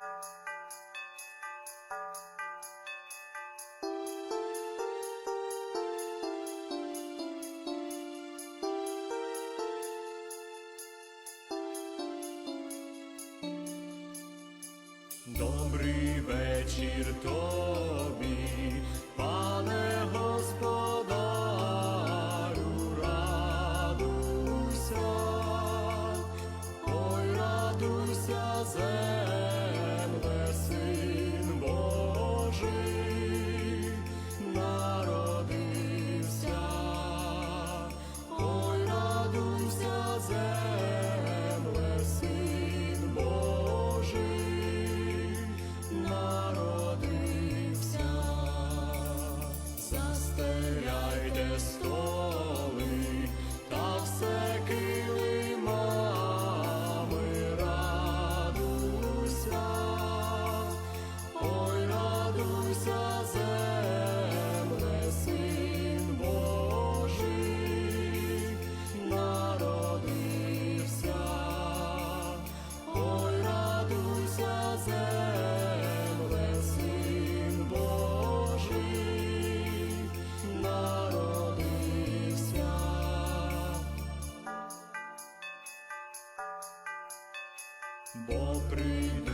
Música Божий народився, ой, радуйся, земле, Божий народився, застеляйте сто. бо прийде.